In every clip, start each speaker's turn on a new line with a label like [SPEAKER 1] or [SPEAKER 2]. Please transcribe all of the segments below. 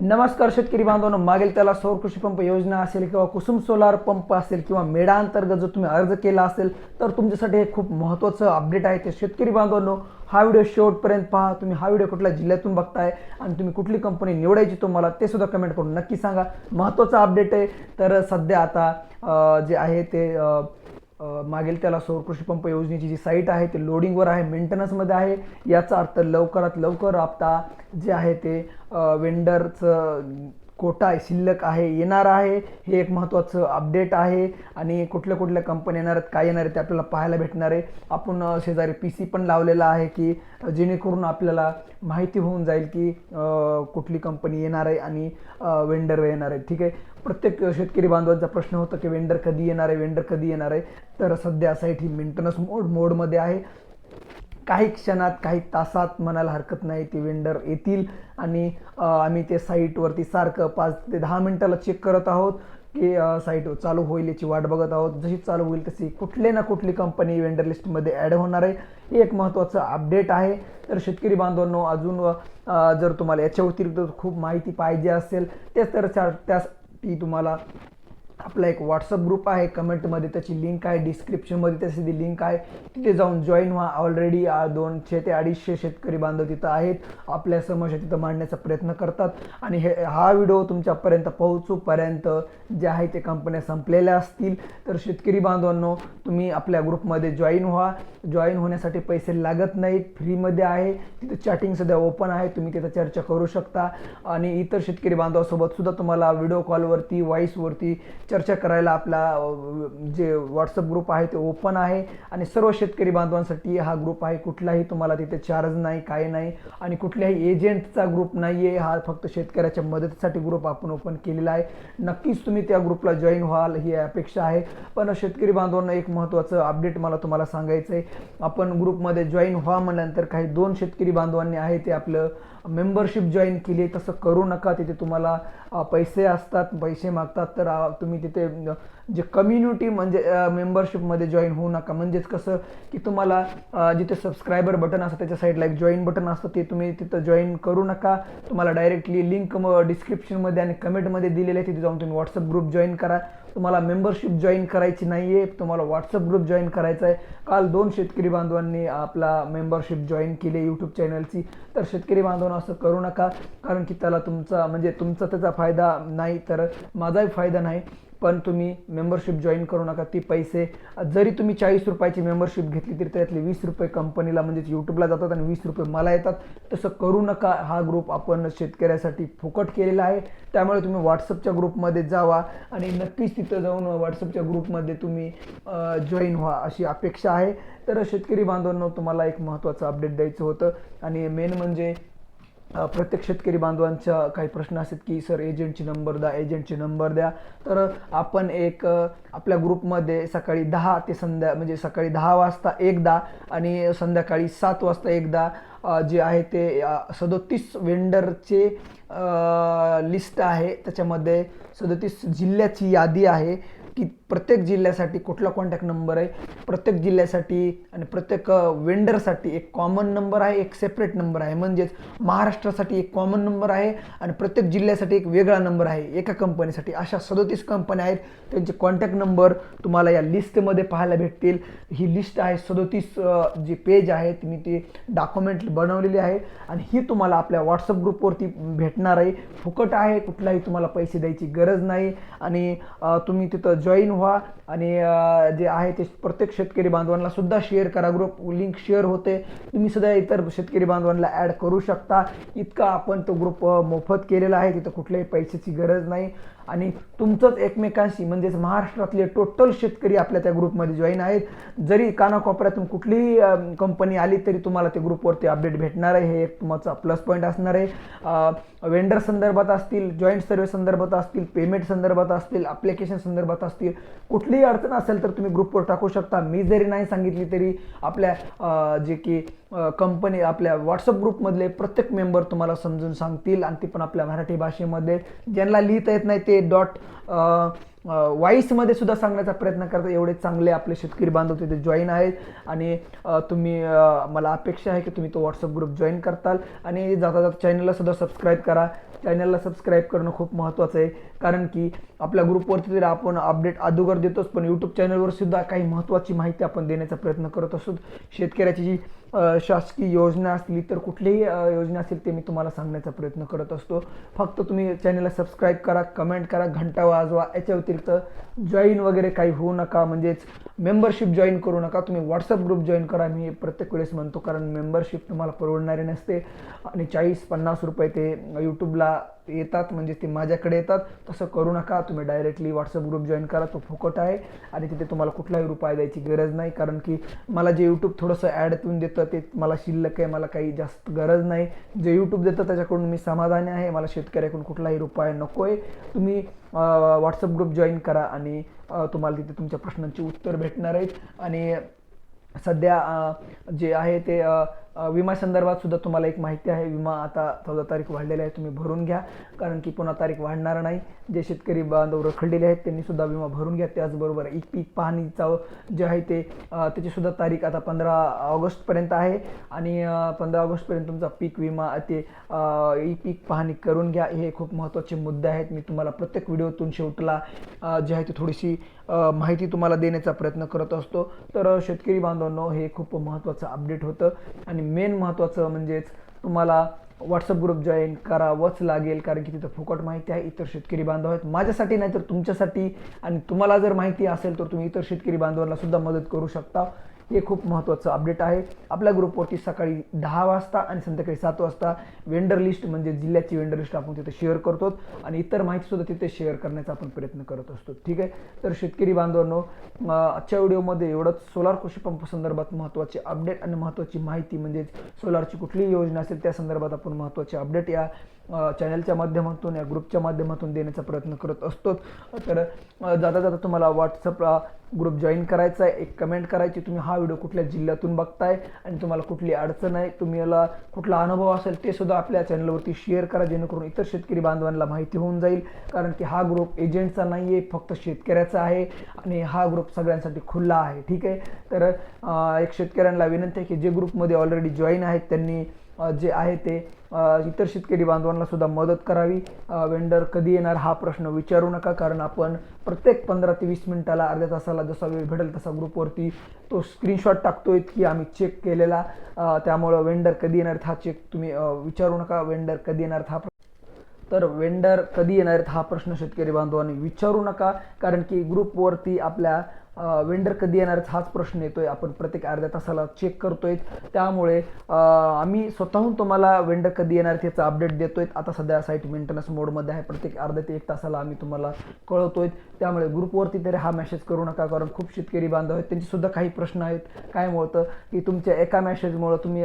[SPEAKER 1] नमस्कार शेतकरी बांधवांनो मागेल त्याला सौर कृषी पंप योजना असेल किंवा कुसुम सोलार पंप असेल किंवा मेडा अंतर्गत जर तुम्ही अर्ज केला असेल तर तुमच्यासाठी हे खूप महत्त्वाचं अपडेट आहे. ते शेतकरी बांधवांनो हा व्हिडिओ शेवटपर्यंत पहा. तुम्ही हा व्हिडिओ कुठल्या जिल्ह्यातून बघताय आणि तुम्ही कुठली कंपनी निवडायची तुम्हाला ते सुद्धा कमेंट करून नक्की सांगा. महत्त्वाचा अपडेट आहे. तर सध्या आता जे आहे ते मागेल त्याला सौर कृषी पंप योजनेची जी साईट आहे ते लोडिंगवर आहे मेंटेनन्समध्ये आहे. याचा अर्थ लवकरात लवकर आता जे आहे ते वेंडरचं कोटा शिल्लक आहे येणार आहे. हे एक महत्त्वाचं अपडेट आहे. आणि कुठल्या कुठल्या कंपन्या येणार आहेत काय येणार आहे ते आपल्याला पाहायला भेटणार आहे. आपण शेजारी पी सी पण लावलेला आहे की जेणेकरून आपल्याला माहिती होऊन जाईल की कुठली कंपनी येणार आहे आणि वेंडर येणार आहे ठीक आहे? प्रत्येक शेतकरी बांधवांचा प्रश्न होता की वेंडर कधी येणार आहे वेंडर कधी येणार आहे? तर सध्या साईट ही मेंटेनन्स मोड मोडमध्ये आहे. काही क्षणात काही तासात म्हणायला हरकत नाही ते वेंडर येतील आणि आम्ही ते साईटवरती सारखं पाच ते दहा मिनटाला चेक करत आहोत की साईट चालू होईल याची वाट बघत आहोत. जशी चालू होईल तशी कुठले ना कुठली कंपनी वेंडर लिस्टमध्ये ॲड होणार आहे. हे एक महत्त्वाचं अपडेट आहे. तर शेतकरी बांधवांनो अजून जर तुम्हाला याच्या व्यतिरिक्त खूप माहिती पाहिजे असेल तेच तर त्या- ती तुम्हाला आपला एक व्हॉट्सअप ग्रुप आहे कमेंटमध्ये त्याची लिंक आहे डिस्क्रिप्शनमध्ये त्याची ती लिंक आहे. तिथे जाऊन जॉईन व्हा. ऑलरेडी दोनशे ते अडीचशे शेतकरी बांधव तिथं आहेत. आपल्या समस्या तिथं मांडण्याचा प्रयत्न करतात. आणि हे हा व्हिडिओ तुमच्यापर्यंत पोहोचूपर्यंत जे आहे ते कंपन्या संपलेल्या असतील. तर शेतकरी बांधवांनो तुम्ही आपल्या ग्रुपमध्ये जॉईन व्हा. जॉईन होण्यासाठी पैसे लागत नाहीत. फ्रीमध्ये आहे. तिथं चॅटिंग सध्या ओपन आहे. तुम्ही तिथं चर्चा करू शकता. आणि इतर शेतकरी बांधवासोबत सुद्धा तुम्हाला व्हिडिओ कॉलवरती व्हॉईसवरती चर्चा चर्चा करायला आपला जे व्हॉट्सअप ग्रुप आहे ते ओपन आहे. आणि सर्व शेतकरी बांधवांसाठी हा ग्रुप आहे. कुठलाही तुम्हाला तिथे चार्ज नाही काही नाही. आणि कुठल्याही एजंटचा ग्रुप नाही आहे हा फक्त शेतकऱ्याच्या मदतीसाठी ग्रुप आपण ओपन केलेला आहे. नक्कीच तुम्ही त्या ग्रुपला जॉईन व्हाल ही अपेक्षा आहे. पण शेतकरी बांधवांना एक महत्त्वाचं अपडेट मला तुम्हाला सांगायचं आहे आपण ग्रुपमध्ये जॉईन व्हा म्हणल्यानंतर काही दोन शेतकरी बांधवांनी आहे ते आपलं मेंबरशिप जॉईन केली आहे. तसं करू नका. तिथे तुम्हाला पैसे असतात पैसे मागतात तर तुम्ही तिथे जे कम्युनिटी म्हणजे मेंबरशिपमध्ये जॉईन होऊ नका. म्हणजेच कसं की तुम्हाला जिथे सबस्क्रायबर बटन असतं त्याच्या साईडला एक जॉईन बटन असतं ते तुम्ही तिथं जॉईन करू नका. तुम्हाला डायरेक्टली लिंक डिस्क्रिप्शनमध्ये आणि कमेंटमध्ये दिलेले आहे तिथे जाऊन तुम्ही व्हॉट्सअप ग्रुप जॉईन करा. तुम्हाला मेंबरशिप जॉईन करायची नाही आहे तुम्हाला व्हॉट्सअप ग्रुप जॉईन करायचा आहे काल दोन शेतकरी बांधवांनी आपला मेंबरशिप जॉईन केली यूट्यूब चॅनलची तर शेतकरी बांधवांना असं करू नका कारण की त्याला तुमचा म्हणजे तुमचा त्याचा फायदा नाही तर माझाही फायदा नाही. पण तुम्ही मेंबरशिप जॉईन करू नका. ती पैसे जरी तुम्ही चाळीस रुपयाची मेंबरशिप घेतली तरी त्यातले वीस रुपये कंपनीला म्हणजेच यूट्यूबला जातात आणि वीस रुपये मला येतात. तसं करू नका. हा ग्रुप आपण शेतकऱ्यासाठी फुकट केलेला आहे. त्यामुळे तुम्ही व्हॉट्सअपच्या ग्रुपमध्ये जावा आणि नक्कीच तिथं जाऊन व्हॉट्सअपच्या ग्रुपमध्ये तुम्ही जॉईन व्हा अशी अपेक्षा आहे. तर शेतकरी बांधवांना तुम्हाला एक महत्त्वाचं अपडेट द्यायचं होतं. आणि मेन म्हणजे प्रत्येक शेतकरी बांधवांच्या काही प्रश्न असतात की सर एजंटची नंबर द्या एजंटची नंबर द्या. तर आपण एक आपल्या ग्रुपमध्ये सकाळी दहा ते संध्या म्हणजे सकाळी दहा वाजता एकदा आणि संध्याकाळी सात वाजता एकदा जे आहे ते सदोतीस वेंडरचे लिस्ट आहे. त्याच्यामध्ये सदोतीस जिल्ह्याची यादी आहे. की प्रत्येक जिल्ह्यासाठी कुठला कॉन्टॅक्ट नंबर आहे प्रत्येक जिल्ह्यासाठी आणि प्रत्येक वेंडरसाठी एक कॉमन नंबर आहे एक सेपरेट नंबर आहे. म्हणजेच महाराष्ट्रासाठी एक कॉमन नंबर आहे आणि प्रत्येक जिल्ह्यासाठी एक वेगळा नंबर आहे. एका कंपनीसाठी अशा सदोतीस कंपन्या आहेत. त्यांचे कॉन्टॅक्ट नंबर तुम्हाला या लिस्टमध्ये पाहायला भेटतील. ही लिस्ट आहे सदोतीस जी पेज आहेत मी ती डॉक्युमेंट बनवलेली आहे. आणि ही तुम्हाला आपल्या व्हॉट्सअप ग्रुपवरती भेटणार आहे. फुकट आहे कुठलाही तुम्हाला पैसे द्यायची गरज नाही. आणि तुम्ही तिथं जॉईन व्हा आणि जे आहे ते प्रत्येक शेतकरी बांधवांना सुद्धा शेअर करा. ग्रुप लिंक शेअर होते. तुम्ही सुद्धा इतर शेतकरी बांधवांना ॲड करू शकता. इतका आपण तो ग्रुप मोफत केलेला आहे. तिथं कुठल्याही पैशाची गरज नाही. आणि तुमचंच एकमेकांशी म्हणजेच महाराष्ट्रातले टोटल शेतकरी आपल्या त्या ग्रुपमध्ये जॉईन आहेत. जरी कानाकोपऱ्यातून कुठलीही कंपनी आली तरी तुम्हाला ते ग्रुपवरती अपडेट भेटणार आहे. हे एक तुमचा प्लस पॉईंट असणार आहे. वेंडर संदर्भात असतील जॉईंट सर्वे संदर्भात असतील पेमेंट संदर्भात असतील ॲप्लिकेशन संदर्भात असतील कुठलीही अडचण असेल तर तुम्ही ग्रुपवर टाकू शकता. मी जरी नाही सांगितली तरी आपल्या जे की कंपनी आपल्या व्हॉट्सअप ग्रुपमधले प्रत्येक मेंबर तुम्हाला समजून सांगतील आणि ते पण आपल्या मराठी भाषेमध्ये. ज्यांना लिहिता येत नाही ते डॉट व्हॉईसमध्ये सुद्धा सांगण्याचा प्रयत्न करतात. एवढे चांगले आपले शेतकरी बांधव तिथे जॉईन आहेत. आणि तुम्ही मला अपेक्षा आहे की तुम्ही तो व्हॉट्सअप ग्रुप जॉईन करताल. आणि जाता जाता चॅनलला सुद्धा सबस्क्राईब करा. चॅनलला सबस्क्राईब करणं खूप महत्त्वाचं आहे. कारण की आपल्या ग्रुपवरती तरी आपण अपडेट अगोदर देतोच पण यूट्यूब चॅनलवर सुद्धा काही महत्त्वाची माहिती आपण देण्याचा प्रयत्न करत असतो शेतकऱ्याची जी शासकीय योजना असतील इतर कुठलीही योजना असेल ते मी तुम्हाला सांगण्याचा प्रयत्न करत असतो. फक्त तुम्ही चॅनलला सबस्क्राईब करा कमेंट करा घंटा वाजवा याच्या व्यतिरिक्त जॉईन वगैरे काही होऊ नका म्हणजेच मेंबरशिप जॉईन करू नका. तुम्ही व्हॉट्सअप ग्रुप जॉईन करा मी प्रत्येक वेळेस म्हणतो कारण मेंबरशिप तुम्हाला परवडणारी नसते. आणि चाळीस पन्नास रुपये ते यूट्यूबला येतात म्हणजे ते माझ्याकडे येतात. तसं करू नका तुम्ही डायरेक्टली व्हॉट्सअप ग्रुप जॉईन करा तो फुकट आहे. आणि तिथे तुम्हाला कुठलाही रुपये द्यायची गरज नाही कारण की मला जे यूट्यूब थोडंसं ॲड देतं ते मला शिल्लक आहे मला काही जास्त गरज नाही. जे यूट्यूब देतं त्याच्याकडून मी समाधानी आहे. मला शेतकऱ्याकडून कुठलाही रुपये नको आहे तुम्ही व्हॉट्सअप ग्रुप जॉईन करा आणि तुम्हाला तिथे तुमच्या प्रश्नांची उत्तर भेटणार आहेत. आणि सध्या जे आहे ते विमा संदर्भात सुद्धा तुम्हाला एक माहिती आहे. विमा आता चौदा तारीख वाढलेला आहे. तुम्ही भरून घ्या. कारण की पुन्हा तारीख वाढणार नाही. जे शेतकरी बांधव रखडलेले आहेत त्यांनी सुद्धा विमा भरून घ्या. त्याचबरोबर एक पीक पाहणीचा जे आहे ते त्याचीसुद्धा त्याची सुद्धा तारीख आता पंधरा ऑगस्टपर्यंत आहे. आणि पंधरा ऑगस्टपर्यंत तुमचा पीक विमा ते ई पीक पाहणी करून घ्या. हे खूप महत्त्वाचे मुद्दे आहेत. मी तुम्हाला प्रत्येक व्हिडिओतून शेवटला जे आहे ते थोडीशी माहिती तुम्हाला देण्याचा प्रयत्न करत असतो. तर शेतकरी बांधवांनो हे खूप महत्त्वाचं अपडेट होतं. आणि मेन महत्त्वाचं म्हणजेच तुम्हाला व्हॉट्सअप ग्रुप जॉईन करावंच लागेल कारण की तिथं फुकट माहिती आहे इतर शेतकरी बांधव आहेत. माझ्यासाठी नाही तर तुमच्यासाठी. आणि तुम्हाला जर माहिती असेल तर तुम्ही इतर शेतकरी बांधवांना सुद्धा मदत करू शकता. हे खूप महत्त्वाचं अपडेट आहे. आपल्या ग्रुपवरती सकाळी दहा वाजता आणि संध्याकाळी सात वाजता वेंडर लिस्ट म्हणजे जिल्ह्याची वेंडर लिस्ट आपण तिथे शेअर करतो आणि इतर माहितीसुद्धा तिथे शेअर करण्याचा आपण प्रयत्न करत असतो. ठीक आहे? तर शेतकरी बांधवांनो आजच्या व्हिडिओमध्ये एवढंच. सोलार कृषी पंप संदर्भात महत्त्वाचे अपडेट आणि महत्त्वाची माहिती म्हणजेच सोलारची कुठलीही योजना असेल त्या संदर्भात आपण महत्त्वाचे अपडेट या चॅनलच्या माध्यमातून या ग्रुपच्या माध्यमातून देण्याचा प्रयत्न करत असतो. तर जाता जाता तुम्हाला व्हॉट्सअपला ग्रुप जॉईन करायचा आहे एक कमेंट करायची तुम्ही हा व्हिडिओ कुठल्या जिल्ह्यातून बघताय आणि तुम्हाला कुठली अडचण आहे तुम्ही याला कुठला अनुभव असेल ते सुद्धा आपल्या चॅनलवरती शेअर करा जेणेकरून इतर शेतकरी बांधवांना माहिती होऊन जाईल. कारण की हा ग्रुप एजंटचा नाही आहे फक्त शेतकऱ्याचा आहे आणि हा ग्रुप सगळ्यांसाठी खुला आहे ठीक आहे? तर एक शेतकऱ्यांना विनंती आहे की जे ग्रुपमध्ये ऑलरेडी जॉईन आहेत त्यांनी जे आहे ते इतर शेतकरी बांधवांना सुद्धा मदत करावी. वेंडर कधी येणार हा प्रश्न विचारू नका कारण आपण प्रत्येक पंधरा ते वीस मिनिटाला अर्ध्या तासाला जसा वेळ भेटेल तसा ग्रुपवरती तो स्क्रीनशॉट टाकतोय की आम्ही चेक केलेला. त्यामुळं वेंडर कधी येणार हा चेक तुम्ही विचारू नका. वेंडर कधी येणार हा तर वेंडर कधी येणार हा प्रश्न शेतकरी बांधवांनी विचारू नका कारण की ग्रुपवरती आपल्या वेंडर कधी येणार हाच प्रश्न येतोय. आपण प्रत्येक अर्ध्या तासाला चेक करतोय. त्यामुळे आम्ही स्वतःहून तुम्हाला वेंडर कधी येणार त्याचं अपडेट देतोय. आता सध्या साईट मेंटेनन्स मोडमध्ये आहे. प्रत्येक अर्ध्या ते एक तासाला आम्ही तुम्हाला कळवतोय. त्यामुळे ग्रुपवरती तरी हा मेसेज करू नका कारण खूप शेतकरी बांधव आहेत. त्यांचेसुद्धा काही प्रश्न आहेत. काय होतं की तुमच्या एका मॅसेजमुळं तुम्ही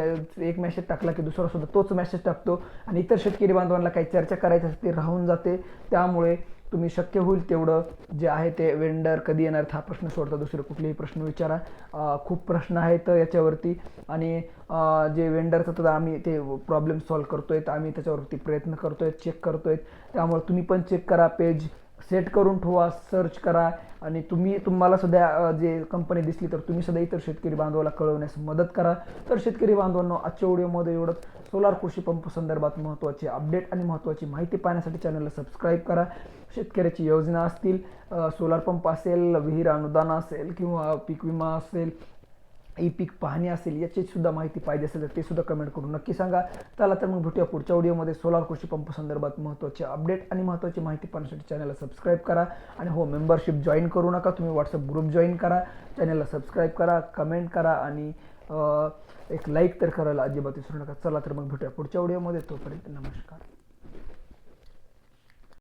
[SPEAKER 1] एक मेसेज टाकला की दुसरासुद्धा तोच मेसेज टाकतो. आणि इतर शेतकरी बांधवांना काही चर्चा करायची असते राहून जाते. त्यामुळे तुम्ही शक्य होईल तेवढं जे आहे ते वेंडर कधी येणार हा प्रश्न सोडता दुसरे कुठलेही प्रश्न विचारा. खूप प्रश्न आहेत याच्यावरती आणि जे वेंडरचं तर आम्ही ते प्रॉब्लेम सॉल्व्ह करतो तर आम्ही त्याच्यावरती प्रयत्न करतो आहे चेक करतो आहेत त्यामुळे तुम्ही पण चेक करा पेज सेट करून ठेवा सर्च करा आणि तुम्ही तुम्हाला सध्या जे कंपनी दिसली तर तुम्ही सध्या इतर शेतकरी बांधवाला कळवण्यास मदत करा. तर शेतकरी बांधवांनो आजच्या व्हिडिओमध्ये एवढंच. सोलार कृषी पंप संदर्भात महत्त्वाचे अपडेट आणि महत्त्वाची माहिती पाहण्यासाठी चॅनलला सबस्क्राईब करा. शेतकऱ्याची योजना असतील सोलार पंप असेल विहीर अनुदान असेल किंवा पीक विमा असेल ई पीक पाहणी असेल याची सुद्धा माहिती पाहिजे असेल तर ते सुद्धा कमेंट करून नक्की सांगा. चला तर मग भेटूया पुढच्या व्हिडिओमध्ये सोलार कृषी पंप संदर्भात महत्त्वाचे अपडेट आणि महत्त्वाची माहिती पाहण्यासाठी चॅनलला सबस्क्राईब करा. आणि हो मेंबरशिप जॉईन करू नका. तुम्ही व्हॉट्सअप ग्रुप जॉईन करा. चॅनलला सबस्क्राईब करा कमेंट करा आणि एक लाईक तर करायला अजिबात विसरू नका. चला तर मग भेटूया पुढच्या व्हिडिओमध्ये तोपर्यंत नमस्कार.